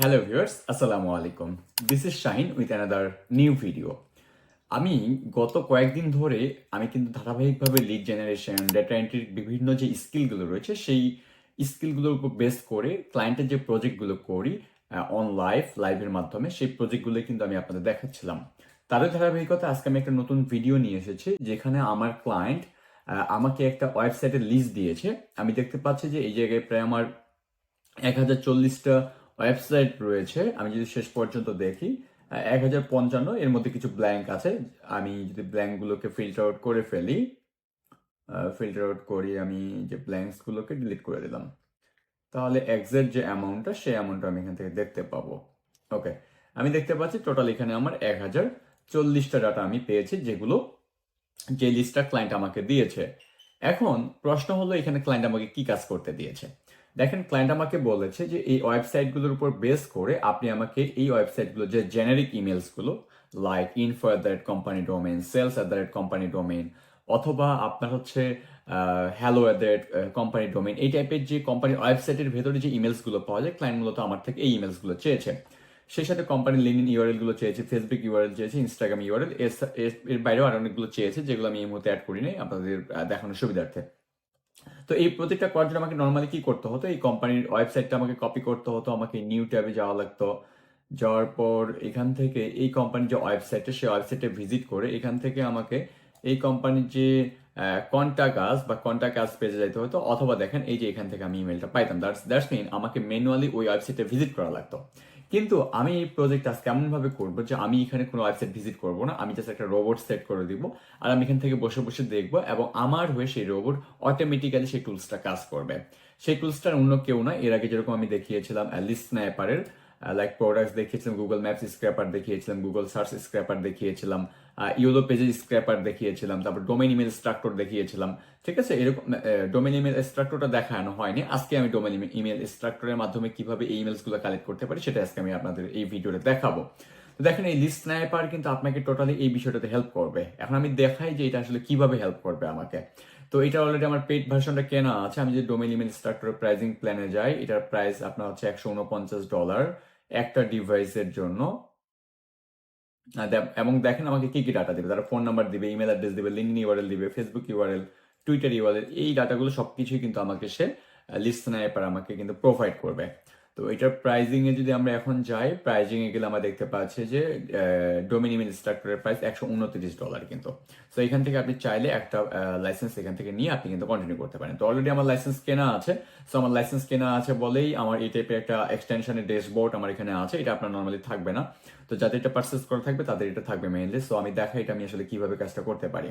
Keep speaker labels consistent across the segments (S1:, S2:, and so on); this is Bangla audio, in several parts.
S1: হ্যালো ভিউয়ার্স আসসালামু আলাইকুম this is Shahin with another new video আমি গত কয়েকদিন ধরে, আমি কিন্তু ধারাবাহিকভাবে লিড জেনারেশন ডেটা এন্ট্রির বিভিন্ন যে স্কিলগুলো রয়েছে, সেই স্কিলগুলোর উপর বেস করে ক্লায়েন্টের যে প্রজেক্টগুলো করি অন লাইভ লাইভের মাধ্যমে, সেই প্রজেক্টগুলো কিন্তু আমি আপনাদের দেখাচ্ছিলাম। তাদের ধারাবাহিকতা, আজকে আমি একটা নতুন ভিডিও নিয়ে এসেছি, যেখানে আমার ক্লায়েন্ট আমাকে একটা ওয়েবসাইটের লিস্ট দিয়েছে। আমি দেখতে পাচ্ছি যে এই জায়গায় প্রায় আমার এক হাজার চল্লিশটা ওয়েবসাইট রয়েছে, আমি যদি শেষ পর্যন্ত দেখি এক হাজার পঞ্চান্ন, এর মধ্যে কিছু ব্ল্যাঙ্ক আছে, আমি যদি ব্ল্যাঙ্কগুলোকে ফিল্টার আউট করে ফেলি ফিল্টার আউট করি আমি যে ব্ল্যাঙ্কসগুলোকে ডিলিট করে দিলাম, তাহলে এক্সাক্ট যে অ্যামাউন্টটা সেই অ্যামাউন্টটা আমি এখান থেকে দেখতে পাবো। ওকে আমি দেখতে পাচ্ছি টোটাল এখানে আমার এক হাজার চল্লিশটা ডাটা আমি পেয়েছি, যেগুলো যে লিস্টটা ক্লায়েন্ট আমাকে দিয়েছে। এখন প্রশ্ন হলো, এখানে ক্লায়েন্ট আমাকে কি কাজ করতে দিয়েছে? দেখেন ক্লায়েন্ট আমাকে বলেছে যে, এই ওয়েবসাইটগুলোর উপর বেস করে আপনি আমাকে এই ওয়েবসাইটগুলো যে generic ইমেলসগুলো like info at the rate company domain sales at the rate company domain অথবা আপনার হচ্ছে hello at the rate company domain এই টাইপের যে কোম্পানির ওয়েবসাইটের ভেতরে যে ইমেলসগুলো পাওয়া যায় ক্লায়েন্ট মূলত আমার থেকে এই ইমেলসগুলো চেয়েছে। সেই সাথে কোম্পানির লিঙ্ক ইউআরএলগুলো চেয়েছে ফেসবুক ইউআরএল চেয়েছে ইনস্টাগ্রাম ইউআরএল এর বাইরেও আরও অনেকগুলো চেয়েছে, যেগুলো আমি এই মুহূর্তে অ্যাড করিনি আপনাদের দেখানোর সুবিধার্থে। তো এই প্রজেক্টটা করার জন্য আমাকে নর্মালি কি করতে হতো, এই কোম্পানির ওয়েবসাইটটা আমাকে কপি করতে হতো, আমাকে নিউ ট্যাবে যাওয়া লাগতো। যাওয়ার পর এখান থেকে এই কোম্পানির যে ওয়েবসাইটটা সেই ওয়েবসাইটে ভিজিট করে এখান থেকে আমাকে এই কোম্পানির যে কন্ট্যাক্ট আস বা কন্ট্যাক্ট আস পেজে যাইতে হতো, অথবা দেখেন এই যে এখান থেকে আমি ইমেলটা পাইতাম। দ্যাটস দ্যাটস মিন আমাকে ম্যানুয়ালি ওই ওয়েবসাইটে ভিজিট করা লাগতো। কিন্তু আমি এই প্রজেক্ট আজ কেমন ভাবে করব যে আমি এখানে কোনো ওয়েবসাইট ভিজিট করব না। আমি জাস্ট একটা রোবট সেট করে দিব আর আমি এখান থেকে বসে বসে দেখব এবং আমার হয়ে সেই রোবট অটোমেটিক্যালি সেই টুলসটা কাজ করবে। সেই টুলসটার অন্য কেউ না এর আগে যেরকম আমি দেখিয়েছিলাম লিস্ট স্ন্যাপারের লাইক প্রোডাক্টস দেখিয়েছিলাম গুগল ম্যাপস স্ক্র্যাপার দেখিয়েছিলাম গুগল সার্চ স্ক্র্যাপার দেখিয়েছিলাম ইউলো পেজেস স্ক্র্যাপার দেখিয়েছিলাম, তারপর ডোমেন ইমেল স্ট্রাকচার দেখিয়েছিলাম। ঠিক আছে? এরকম ডোমেন ইমেল স্ট্রাকচারটা দেখানো হয়নি। আজকে আমি ডোমেন ইমেল স্ট্রাকচারের মাধ্যমে কীভাবে এই ইমেলসগুলো কালেক্ট করতে পারি, সেটা আজকে আমি আপনাদের এই ভিডিওতে দেখাবো। দেখেন, এই লিস্ট স্ন্যাপার কিন্তু আপনাকে টোটালি এই বিষয়টাতে হেল্প করবে। এখন আমি দেখাই যে এটা আসলে কীভাবে হেল্প করবে আমাকে। তো এটা অলরেডি আমার পেড ভার্সনটা কেনা আছে। আমি যে ডোমেন ইমেল স্ট্রাকচারের প্রাইজিং প্ল্যানে যাই, এটার প্রাইস আপনার হচ্ছে একশো উনপঞ্চাশ ডলার একটা ডিভাইসের জন্য। এবং দেখেন আমাকে কি কি ডাটা দেবে? তারা ফোন নাম্বার দিবে ইমেল অ্যাড্রেস দিবে লিঙ্ক ইউআরএল দিবে ফেসবুক ইউআরএল টুইটার ইউআরএল এই ডাটাগুলো সবকিছুই কিন্তু আমাকে সে লিস্ট স্ন্যাপার আমাকে কিন্তু প্রোভাইড করবে। তো এটার প্রাইজিং এ যদি আমরা এখন যাই প্রাইজিং এ গেলে আমরা দেখতে পাচ্ছি যে ডোমিন স্ট্রাকচারের প্রাইস একশো উনত্রিশ ডলার কিন্তু। তো এখান থেকে আপনি চাইলে একটা লাইসেন্স এখান থেকে নিয়ে আপনি কিন্তু কন্টিনিউ করতে পারেন। তো অলরেডি আমার লাইসেন্স কেনা আছে। সো আমার লাইসেন্স কেনা আছে বলেই আমার এই টাইপের একটা এক্সটেনশনের ড্যাশবোর্ড আমার এখানে আছে। এটা আপনার নর্মালি থাকবে না। তো যাদের এটা পারচেস করা থাকবে, তাদের এটা থাকবে মেইনলি সো আমি দেখাই এটা আমি আসলে কীভাবে কাজটা করতে পারি।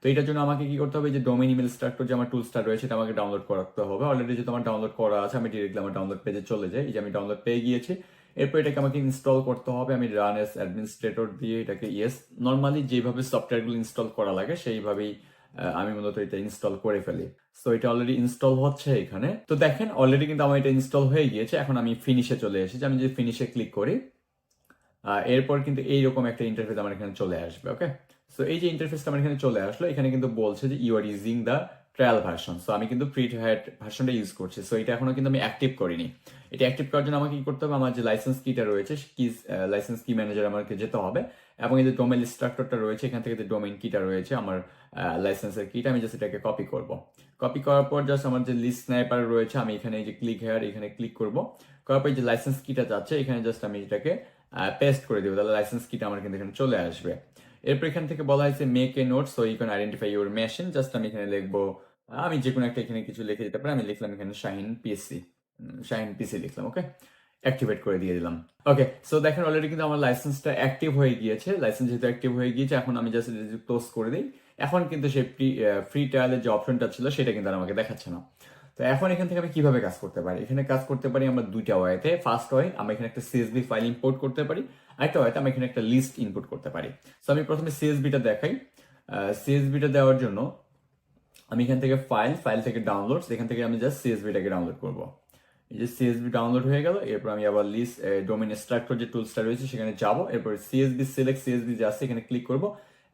S1: তো এটার জন্য আমাকে কি করতে হবে? যে ডোমেন ইমেল স্ট্রাকচার যে আমার টুলসটা রয়েছে এটা আমাকে ডাউনলোড করতে হবে। অলরেডি যেহেতু আমার ডাউনলোড করা আছে, আমি ডিরেক্টলি আমার ডাউনলোড পেজে চলে যাই। যে আমি ডাউনলোড পেয়ে গিয়েছি। এরপর এটাকে আমাকে ইনস্টল করতে হবে। আমি রান এস অ্যাডমিনিস্ট্রেটর দিয়ে এটাকে ইয়েস নর্মালি যেভাবে সফটওয়্যারগুলো ইনস্টল করা লাগে, সেইভাবেই আমি মূলত এটা ইনস্টল করে ফেলি। তো এটা অলরেডি ইনস্টল হচ্ছে এখানে। তো দেখেন অলরেডি কিন্তু আমার এটা ইনস্টল হয়ে গিয়েছে। এখন আমি ফিনিশে চলে এসেছি। আমি যদি ফিনিশে ক্লিক করি এরপর কিন্তু এইরকম একটা ইন্টারফেস আমার এখানে চলে আসবে ওকে সো এই যে ইন্টারফেসটা আমার এখানে চলে আসলো, এখানে কিন্তু বলছে যে you are using the trial version so আমি কিন্তু ফ্রি হ্যাড ভার্সনটা ইউজ করছি। সো এটা এখনও কিন্তু আমি অ্যাক্টিভ করিনি। এটা অ্যাক্টিভ করার জন্য আমাকে কি করতে হবে? আমার যে লাইসেন্স কিটা রয়েছে কি লাইসেন্স কি ম্যানেজার আমাকে যেতে হবে। এবং এই যে ডোমেন স্ট্রাকচারটা রয়েছে, এখান থেকে যে ডোমেন কিটা রয়েছে, আমার লাইসেন্সের কিটা আমি জাস্ট এটাকে কপি করব। কপি করার পর জাস্ট আমার যে লিস্ট স্নাইপার রয়েছে, আমি এখানে যে ক্লিক হেয়ার এখানে ক্লিক করব। করার পর যে লাইসেন্স কিটা যাচ্ছে, এখানে জাস্ট আমি এটাকে পেস্ট করে দেবো। তাহলে লাইসেন্স কিটা আমার কিন্তু এখানে চলে আসবে। এরপর এখান থেকে বলা হয়েছে make a note so you can identify your machine just আমি এখানে লিখব, আমি যে কোনো একটা এখানে কিছু লিখে দিতে পারি আমি লিখলাম এখানে শাহিন পিএসসি শাহিন পিসি লিখলাম ওকে অ্যাক্টিভেট করে দিয়ে দিলাম ওকে সো দেখেন অলরেডি কিন্তু আমার লাইসেন্সটা অ্যাক্টিভ হয়ে গিয়েছে। লাইসেন্স যেহেতু অ্যাক্টিভ হয়ে গিয়েছে, এখন আমি জাস্ট ক্লোজ করে দিই। এখন কিন্তু ফ্রি ফ্রি ট্রায়ালের যে অপশনটা ছিল, সেটা কিন্তু আর আমাকে দেখাচ্ছে না। তো এখন এখান থেকে আমি কীভাবে কাজ করতে পারি? এখানে কাজ করতে পারি আমরা দুইটা ওয়েতে। ফার্স্ট ওয়ে আমি এখানে একটা সিএসবি ফাইল ইম্পোর্ট করতে পারি। আরেকটা ওয়েতে আমি এখানে একটা লিস্ট ইনপুট করতে পারি। সো আমি প্রথমে সিএসবিটা দেখাই। সিএসবিটা দেওয়ার জন্য আমি এখান থেকে ফাইল ফাইল থেকে ডাউনলোড এখান থেকে আমি জাস্ট সিএসবিটাকে ডাউনলোড করব। এই যে সিএসবি ডাউনলোড হয়ে গেল, এরপর আমি আবার লিস্ট ডোমেন স্ট্রাকচার যে টুলসটা রয়েছে সেখানে যাব। এরপর সিএসবি সিলেক্ট সিএসবি যে এখানে ক্লিক করব।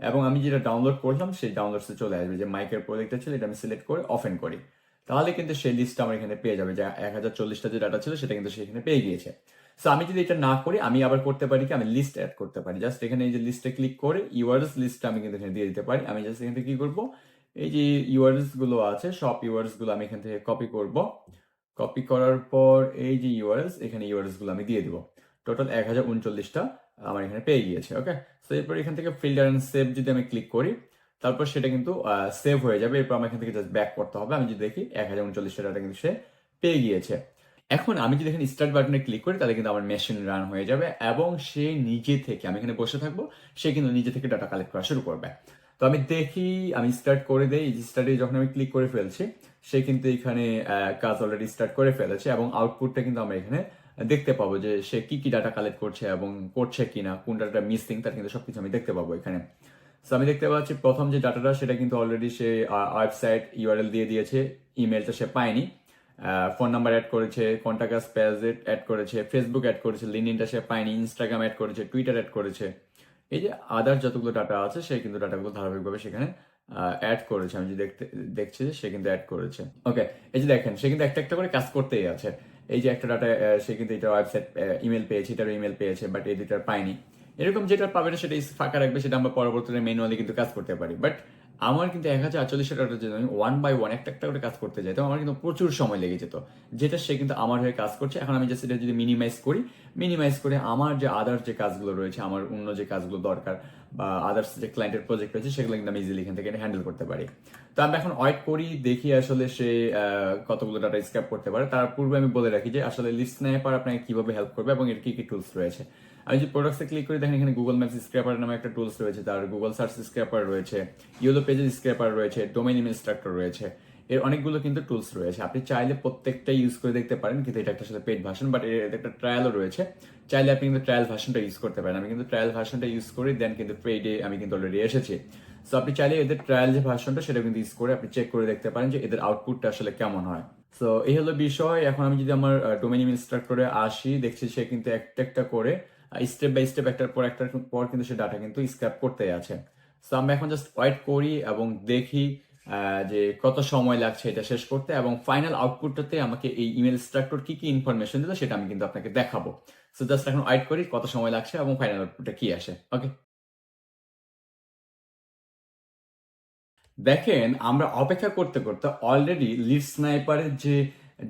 S1: এবং আমি যেটা ডাউনলোড করলাম, সেই ডাউনলোডসে চলে আসবে। যে মাইকের প্রজেক্টটা ছিল, এটা আমি সিলেক্ট করে অফেন করি। তাহলে কিন্তু সেই লিস্টটা আমার এখানে পেয়ে যাবে, যে এক হাজার চল্লিশটা যে ডাটা ছিল সেটা কিন্তু সেখানে পেয়ে গিয়েছে। সো আমি যদি এটা না করি, আমি আবার করতে পারি কি? আমি লিস্ট অ্যাড করতে পারি। জাস্ট এখানে এই যে লিস্টে ক্লিক করে ইউআরএস লিস্টটা আমি কিন্তু এখানে দিয়ে দিতে পারি। আমি জাস্ট এখান থেকে কি করব? এই যে ইউআরএসগুলো আছে, সব ইউআরএসগুলো আমি এখান থেকে কপি করব। কপি করার পর এই যে ইউআরএস এখানে ইউআরএসগুলো আমি দিয়ে দিব। টোটাল এক হাজার উনচল্লিশটা আমার এখানে পেয়ে গিয়েছে ওকে সো এরপর এখান থেকে ফিল্টার অ্যান্ড সেভ যদি আমি ক্লিক করি তারপর সেটা কিন্তু সেভ হয়ে যাবে। এরপর আমার এখান থেকে ব্যাক করতে হবে। আমি যদি দেখি এক হাজার উনচল্লিশ ডাটা কিন্তু সে পেয়ে গিয়েছে। এখন আমি যদি এখানে স্টার্ট বাটনে ক্লিক করি, তাহলে কিন্তু আমার মেশিন রান হয়ে যাবে এবং সে নিজে থেকে, আমি এখানে বসে থাকব, সে কিন্তু নিজে থেকে ডাটা কালেক্ট করা শুরু করবে। তো আমি দেখি, আমি স্টার্ট করে দেই। স্টার্টে যখন আমি ক্লিক করে ফেলছি, সে কিন্তু এখানে কাজ অলরেডি স্টার্ট করে ফেলেছে এবং আউটপুটটা কিন্তু আমরা এখানে দেখতে পাবো যে সে কি কি ডাটা কালেক্ট করছে এবং করছে কিনা, কোন ডাটা মিসিং তার কিন্তু সবকিছু আমি দেখতে পাবো এখানে। So, আমি দেখতে পাচ্ছি প্রথম যে ডাটাটা সেটা কিন্তু অলরেডি সে ওয়েবসাইট ইউআরএল দিয়ে দিয়েছে ইমেলটা সে পায়নি। ফোন নাম্বার অ্যাড করেছে কন্টাক্ট পেজ অ্যাড করেছে ফেসবুক অ্যাড করেছে লিনিনটা সে পায়নি ইনস্টাগ্রাম অ্যাড করেছে টুইটার অ্যাড করেছে। এই যে আদার যতগুলো ডাটা আছে, সে কিন্তু ডাটাগুলো ধারাবাহিকভাবে সেখানে অ্যাড করেছে। আমি যে দেখতে, দেখছি যে সে কিন্তু অ্যাড করেছে। ওকে এই যে দেখেন, সে কিন্তু একটা একটা করে কাজ করতেই আছে। এই যে একটা ডাটা সে কিন্তু এটা ওয়েবসাইট ইমেল পেয়েছে এটার ইমেল পেয়েছে বাট এই দুটার পায়নি। এরকম যেটা পাবে না সেটা ফাঁকা রাখবে, সেটা আমরা পরবর্তীতে ম্যানুয়ালি কিন্তু কাজ করতে পারি। বাট আমার কিন্তু এক হাজার আটচল্লিশটা ডাটা যদি আমি ওয়ান বাই ওয়ান একটা একটা করে কাজ করতে যাই আমার কিন্তু প্রচুর সময় লেগে যেত। যেটা সে কিন্তু আমার হয়ে কাজ করছে। এখন আমি জাস্ট এটা যদি মিনিমাইজ করি মিনিমাইজ করে আমার যে আদার্স যে কাজগুলো রয়েছে, আমার অন্য যে কাজগুলো দরকার বা আদার্স যে ক্লায়েন্টের প্রজেক্ট রয়েছে, সেগুলো কিন্তু আমি ইজিলি এখান থেকে হ্যান্ডেল করতে পারি। তো আমি এখন ওয়েট করি, দেখি আসলে সে কতগুলো ডাটা স্ক্যাপ করতে পারে। তার পূর্বে আমি বলে রাখি যে আসলে লিস্ট স্ন্যাপার আপনাকে কীভাবে হেল্প করবে এবং এর কি কি টুলস রয়েছে। আমি যে প্রোডাক্টসে ক্লিক করি, দেখেন এখানে গুগল ম্যাপস স্ক্র্যাপার নামে একটা টুলস রয়েছে, তার গুগল সার্চ স্ক্র্যাপার রয়েছে ইউলো পেজেস স্ক্র্যাপার রয়েছে ডোমেন ইমেল স্ট্রাক্টর রয়েছে। এর অনেকগুলো কিন্তু টুলস রয়েছে। আপনি চাইলে প্রত্যেকটা ইউজ করে দেখতে পারেন, কিন্তু এটা একটা সাথে পেড ভার্সন বাট এর একটা ট্রায়ালও রয়েছে। চাইলে আপনি কিন্তু ট্রায়াল ভার্সনটা ইউজ করতে পারেন। আমি কিন্তু ট্রায়াল ভার্সনটা ইউজ করি দেন কিন্তু পেডে আমি কিন্তু অলরেডি এসেছি। সো আপনি চাইলে এদের ট্রায়াল যে ভার্সনটা সেটা কিন্তু ইউজ করে আপনি চেক করে দেখতে পারেন যে এদের আউটপুটটা আসলে কেমন হয়। সো এই হলো বিষয়। এখন আমি যদি আমার ডোমেন ইমেল স্ট্রাক্টরে আসি, দেখছি সে কিন্তু একটা একটা করে স্টেপ বাই স্টেপ একটার পর একটার পর কিন্তু সে ডাটা কিন্তু স্ক্র্যাপ করতে আছে। সো আমরা এখন জাস্ট ওয়েট করি এবং দেখি যে কত সময় লাগছে এটা শেষ করতে এবং ফাইনাল আউটপুটটাতে আমাকে এই ইমেল স্ট্রাক্টর কি কি ইনফরমেশন দিল সেটা আমি কিন্তু আপনাকে দেখাবো। সো জাস্ট এখন ওয়েট করি কত সময় লাগছে এবং ফাইনাল আউটপুটটা কি আসে। ওকে দেখেন, আমরা অপেক্ষা করতে করতে অলরেডি লিড স্নাইপারের যে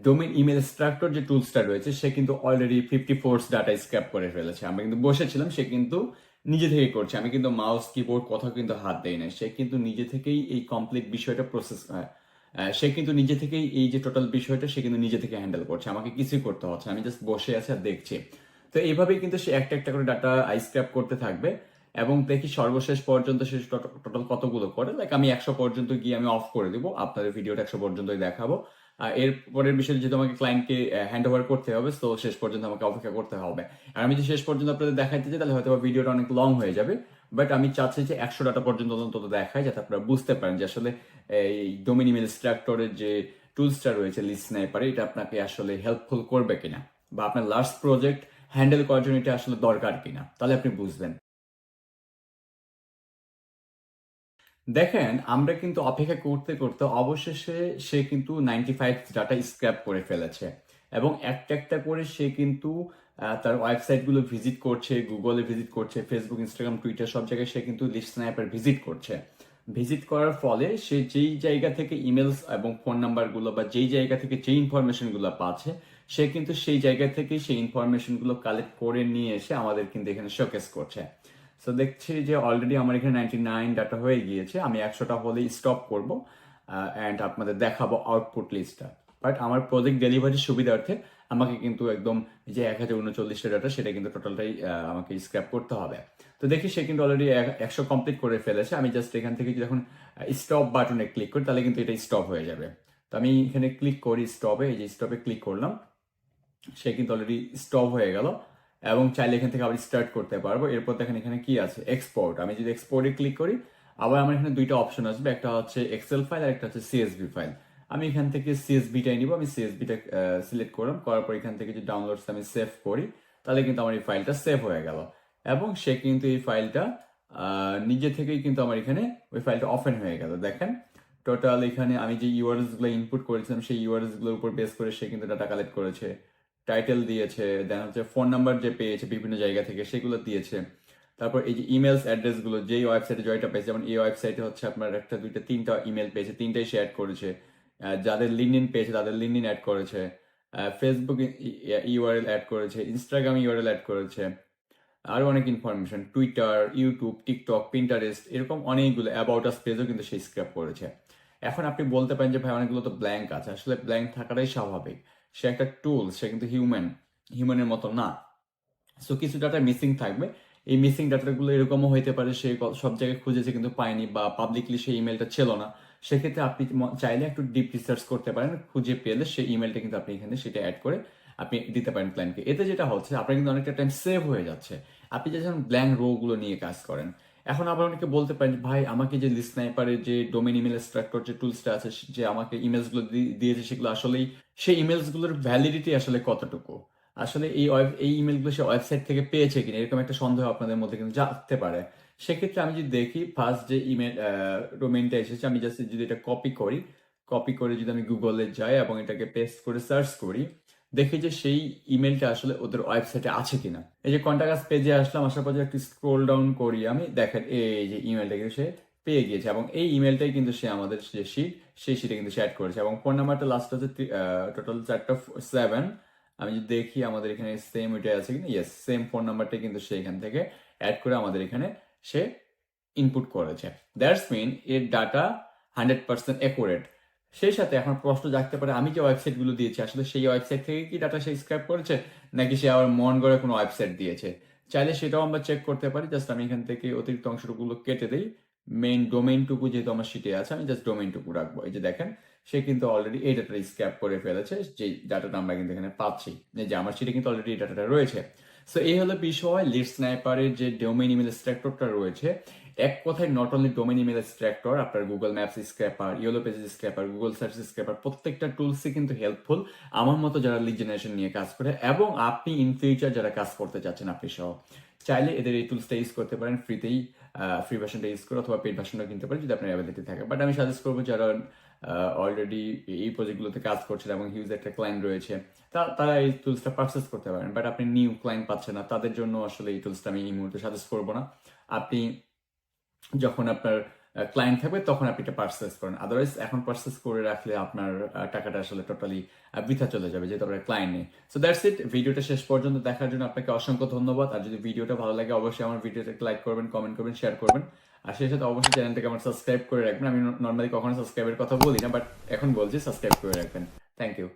S1: ডোমেন ইমেল স্ট্রাক্টর যে টুলসটা রয়েছে, সে কিন্তু already fifty force data scrape করে ফেলেছে। আমরা কিন্তু বসেছিলাম, সে কিন্তু নিজে থেকে করছে। আমি কিন্তু মাউস কিবোর্ড কোথাও কিন্তু হাত দেই না সে কিন্তু নিজে থেকেই এই কমপ্লিট বিষয়টা প্রসেস সে কিন্তু নিজে থেকেই এই যে টোটাল বিষয়টা, সে কিন্তু নিজে থেকে হ্যান্ডেল করছে। আমাকে কিছুই করতে হচ্ছে আমি জাস্ট বসে আছি আর দেখছি। তো এইভাবেই কিন্তু সে একটা একটা করে ডাটা স্ক্র্যাপ করতে থাকবে এবং দেখি সর্বশেষ পর্যন্ত সে টোটাল কতগুলো করে। লাইক আমি একশো পর্যন্ত গিয়ে আমি অফ করে দিব। আপনাদের ভিডিওটা একশো পর্যন্তই দেখাবো। এর পরের বিষয়ে যেহেতু আমাকে ক্লায়েন্টকে হ্যান্ড ওভার করতে হবে, তো শেষ পর্যন্ত আমাকে অপেক্ষা করতে হবে। আর আমি যদি শেষ পর্যন্ত আপনাদের দেখাইতে চাই, তাহলে হয়তো ভিডিওটা অনেক লং হয়ে যাবে। বাট আমি চাচ্ছি যে একশো ডাটা পর্যন্ত অন্তত দেখায়, যাতে আপনারা বুঝতে পারেন যে আসলে, এই ডোমিন ইমেল স্ট্রাক্টরের যে টুলসটা রয়েছে লিস্ট স্নাইপারে এটা আপনাকে আসলে হেল্পফুল করবে কিনা? বা আপনার লাস্ট প্রজেক্ট হ্যান্ডেল করার জন্য এটা আসলে দরকার কিনা? তাহলে আপনি বুঝবেন। দেখেন, আমরা কিন্তু অপেক্ষা করতে করতে অবশেষে সে কিন্তু নাইনটি ফাইভ ডাটা স্ক্র্যাপ করে ফেলেছে। এবং একটা একটা করে সে কিন্তু তার ওয়েবসাইটগুলো ভিজিট করছে গুগলে ভিজিট করছে ফেসবুক ইনস্টাগ্রাম টুইটার সব জায়গায় সে কিন্তু লিস্ট স্ন্যাপার ভিজিট করছে। ভিজিট করার ফলে সে যেই জায়গা থেকে ইমেলস এবং ফোন নাম্বারগুলো বা যেই জায়গা থেকে যেই ইনফরমেশনগুলো পাচ্ছে, সে কিন্তু সেই জায়গা থেকে সেই ইনফরমেশনগুলো কালেক্ট করে নিয়ে এসে আমাদের কিন্তু এখানে শোকেস করছে। সো দেখছি যে অলরেডি আমার এখানে নাইনটি নাইন ডাটা হয়ে গিয়েছে, আমি একশোটা হলেই স্টপ করব অ্যান্ড আপনাদের দেখাবো আউটপুট লিস্টটা বাট আমার প্রজেক্ট ডেলিভারির সুবিধার্থে আমাকে কিন্তু একদম যে এক হাজার উনচল্লিশটা ডাটা সেটা কিন্তু টোটালটাই আমাকে স্ক্র্যাপ করতে হবে। তো দেখি সে কিন্তু অলরেডি একশো কমপ্লিট করে ফেলেছে। আমি জাস্ট এখান থেকে যখন স্টপ বাটনে ক্লিক করি, তাহলে কিন্তু এটা স্টপ হয়ে যাবে। তো আমি এখানে ক্লিক করি স্টপে এই যে স্টপে ক্লিক করলাম, সে কিন্তু অলরেডি স্টপ হয়ে গেল। এবং চাইলে এখান থেকে আবার স্টার্ট করতে পারব। এরপর দেখেন এখানে কি আছে? এক্সপোর্ট আমি যদি এক্সপোর্টে ক্লিক করি, আবার আমার এখানে দুইটা অপশন আসবে। একটা হচ্ছে এক্সেল ফাইল আর একটা হচ্ছে সিএসবি ফাইল আমি এখান থেকে সিএসবিটাই নিব। আমি সিএসবিটা সিলেক্ট করলাম। করার পর এখান থেকে যদি ডাউনলোডস আমি সেভ করি, তাহলে কিন্তু আমার এই ফাইলটা সেভ হয়ে গেল। এবং সে কিন্তু এই ফাইলটা নিজে থেকেই কিন্তু আমার এখানে ওই ফাইলটা ওপেন হয়ে গেল। দেখেন টোটাল এখানে আমি যে ইউআরএসগুলো ইনপুট করেছিলাম, সেই ইউআরএসগুলোর উপর বেস করে সে কিন্তু ডাটা কালেক্ট করেছে। টাইটেল দিয়েছে দেন হচ্ছে ফোন নাম্বার যে পেয়েছে বিভিন্ন জায়গা থেকে সেগুলো দিয়েছে। তারপর এই যে ইমেলস অ্যাড্রেসগুলো যেই ওয়েবসাইটে জয়টা পেয়েছে, যেমন এই ওয়েবসাইটে হচ্ছে আপনার একটা, দুইটা, তিনটা ইমেল পেয়েছে, তিনটাই অ্যাড করেছে। যাদের লিঙ্কডিন পেয়েছে, তাদের লিঙ্কডিন অ্যাড করেছে। ফেসবুক ইউআরএল অ্যাড করেছে ইনস্টাগ্রাম ইউআরএল অ্যাড করেছে। আরও অনেক information Twitter YouTube TikTok Pinterest এরকম অনেকগুলো অ্যাবাউট আস পেজও কিন্তু সে স্ক্র্যাপ করেছে। এখন আপনি বলতে পারেন যে, ভাই, অনেকগুলো তো ব্ল্যাঙ্ক আছে। আসলে ব্ল্যাঙ্ক থাকাটাই স্বাভাবিক। সে একটা টুল সে কিন্তু হিউম্যান হিউম্যানের মতো না। সো কিছু ডাটা মিসিং থাকবে। এই মিসিং ডাটাগুলো এরকমও হইতে পারে, সে সব জায়গায় খুঁজেছে কিন্তু পায়নি বা পাবলিকলি সেই ইমেলটা ছিল না। সেক্ষেত্রে আপনি চাইলে একটু ডিপ রিসার্চ করতে পারেন, খুঁজে পেলে সেই ইমেলটা কিন্তু আপনি এখানে সেটা অ্যাড করে আপনি দিতে পারেন ক্লায়েন্টকে এতে যেটা হচ্ছে, আপনার কিন্তু অনেকটা টাইম সেভ হয়ে যাচ্ছে। আপনি যে যেমন ব্ল্যাঙ্ক রো গুলো নিয়ে কাজ করেন এখন আবার অনেকে বলতে পারেন ভাই, আমাকে যে লিস্ট স্নাইপারের যে ডোমেন ইমেল স্ট্রাক্টর যে টুলসটা আছে যে আমাকে ইমেলসগুলো দিয়েছে, সেগুলো আসলেই, সেই ইমেলসগুলোর ভ্যালিডিটি আসলে কতটুকু? আসলে এই এই ইমেলগুলো সে ওয়েবসাইট থেকে পেয়েছে কিনা? এরকম একটা সন্দেহ আপনাদের মধ্যে কিন্তু জাগতে পারে। সেক্ষেত্রে আমি যদি দেখি ফার্স্ট যে ইমেল ডোমেনটা এসেছে, আমি জাস্ট যদি এটা কপি করি কপি করে যদি আমি গুগলে যাই এবং এটাকে পেস্ট করে সার্চ করি দেখি যে সেই ইমেলটা আসলে ওদের ওয়েবসাইটে আছে কিনা। এই যে কন্ট্যাক্ট পেজে আসলাম, আসার পর একটু স্ক্রোল ডাউন করি, আমি দেখেন এই যে ইমেলটা কিন্তু সে পেয়ে গিয়েছে এবং এই ইমেলটাই কিন্তু সে আমাদের যে শিট সেই শিটে কিন্তু সে অ্যাড করেছে এবং ফোন নাম্বারটা লাস্ট হচ্ছে টোটাল চারটা সেভেন আমি যদি দেখি আমাদের এখানে সেম ওইটাই আছে কিনা? ইয়েস সেম ফোন নাম্বারটা কিন্তু সে এখান থেকে অ্যাড করে আমাদের এখানে সে ইনপুট করেছে। দ্যাটস মিন এর ডাটা হান্ড্রেড পার্সেন্ট অ্যাকুরেট সেই সাথে এখন প্রশ্ন জাগতে পারে, আমি যে ওয়েবসাইটগুলো দিয়েছি? আসলে সেই ওয়েবসাইট থেকে কি ডাটা সে স্ক্র্যাপ করেছে? নাকি সে আবার মন করে কোনো ওয়েবসাইট দিয়েছে? চাইলে সেটাও আমরা চেক করতে পারি। জাস্ট আমি এখান থেকে অতিরিক্ত অংশটুকুলো কেটে দিই। মেইন ডোমেইনটুকু যেহেতু আমার শিটে আছে, আমি জাস্ট ডোমেইনটুকু রাখব। এই যে দেখেন, সে কিন্তু অলরেডি এই ডাটাটা স্ক্র্যাপ করে ফেলেছে। যে ডাটাটা আমরা কিন্তু এখানে পাচ্ছি। যে আমার শিটে কিন্তু অলরেডি এই ডাটাটা রয়েছে। সো এই হলো বিষয় লিড স্নাইপারের যে ডোমেইন ইমেল স্ট্রাক্টরটা রয়েছে এক কথায় not only domain email extractor আপনার Google Maps scraper yellow pages scraper Google search scraper প্রত্যেকটা টুলসই কিন্তু হেল্পফুল আমার মতো যারা লিড জেনারেশন নিয়ে কাজ করে এবং আপনি ইন ফিউচার যারা কাজ করতে চাচ্ছেন আপনি সহ। চাইলে এদের এই টুলসটা ইউজ করতে পারেন ফ্রিতেই ফ্রি ভার্সনটা ইউজ করে অথবা পেড ভার্সনটা কিনতে পারেন যদি আপনার অ্যাভেলেবিলিটি থাকে। বাট আমি সাজেস্ট করব যারা অলরেডি এই প্রজেক্টগুলোতে কাজ করছেন এবং হিউজ একটা ক্লায়েন্ট রয়েছে তারা এই টুলসটা পারচেস করতে পারেন। বাট আপনি নিউ ক্লায়েন্ট পাচ্ছেন না, তাদের জন্য আসলে এই টুলসটা আমি এই মুহূর্তে সাজেস্ট করব না। আপনি যখন আপনার ক্লায়েন্ট থাকবে তখন আপনি এটা পার্সেস করেন। আদারওয়াইজ এখন পার্সেস করে রাখলে আপনার টাকাটা আসলে টোটালি বৃথা চলে যাবে যেহেতু আপনার ক্লায়েন্ট নেই। সো দ্যাটস ইট ভিডিওটা শেষ পর্যন্ত দেখার জন্য আপনাকে অসংখ্য ধন্যবাদ। আর যদি ভিডিওটা ভালো লাগে, অবশ্যই আমার ভিডিওটা লাইক করবেন কমেন্ট করবেন শেয়ার করবেন। আর সেই সাথে অবশ্যই চ্যানেলটাকে আমার সাবস্ক্রাইব করে রাখবেন। আমি নর্মালি কখনো সাবস্ক্রাইবের কথা বলি না বাট এখন বলছি সাবস্ক্রাইব করে রাখবেন। Thank you